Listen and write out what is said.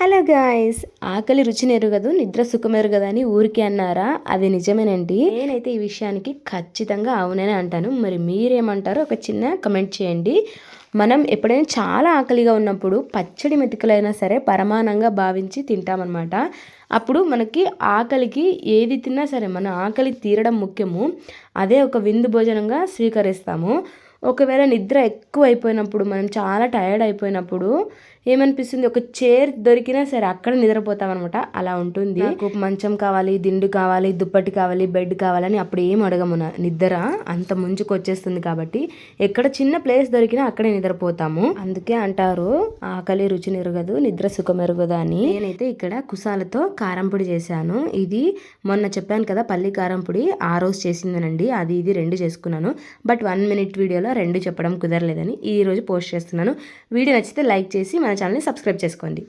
Hello guys ఆకలి రుచి నెరుగదు నిద్ర సుఖమెరుగదు అని ఊరికే అన్నారా? అది నిజమేనండి. నేనైతే ఈ విషయానికి ఖచ్చితంగా అవునని అంటాను. మరి మీరేమంటారో ఒక చిన్న కమెంట్ చేయండి. మనం ఎప్పుడైనా చాలా ఆకలిగా ఉన్నప్పుడు పచ్చడి మెతుకులైనా సరే పరమానంగా భావించి తింటామన్నమాట. అప్పుడు మనకి ఆకలికి ఏది తిన్నా సరే మన ఆకలి తీరడం ముఖ్యము. అదే ఒక విందు భోజనంగా స్వీకరిస్తాము. ఒకవేళ నిద్ర ఎక్కువ అయిపోయినప్పుడు మనం చాలా టైర్డ్ అయిపోయినప్పుడు ఏమనిపిస్తుంది? ఒక చైర్ దొరికినా సరే అక్కడ నిద్రపోతాం అనమాట అలా ఉంటుంది. మంచం కావాలి దిండు కావాలి దుప్పటి కావాలి బెడ్ కావాలని అప్పుడు ఏం అడగము. నిద్ర అంత ముంచుకు వచ్చేస్తుంది కాబట్టి ఎక్కడ చిన్న ప్లేస్ దొరికినా అక్కడే నిద్రపోతాము. అందుకే అంటారు ఆకలి రుచి నిరగదు నిద్ర సుఖం ఎరగదు అని. నేనైతే ఇక్కడ కుసాలతో కారం పొడి చేశాను. ఇది మొన్న చెప్పాను కదా పల్లి కారం పొడి ఆ రోజు చేసిందనండి. అది ఇది రెండు చేసుకున్నాను. బట్ వన్ మినిట్ వీడియోలో వీడియోలో రెండు చెప్పడం కుదరలేదని ఈరోజు పోస్ట్ చేస్తున్నాను. వీడియో నచ్చితే లైక్ చేసి మన ఛానల్ని సబ్స్క్రైబ్ చేసుకోండి.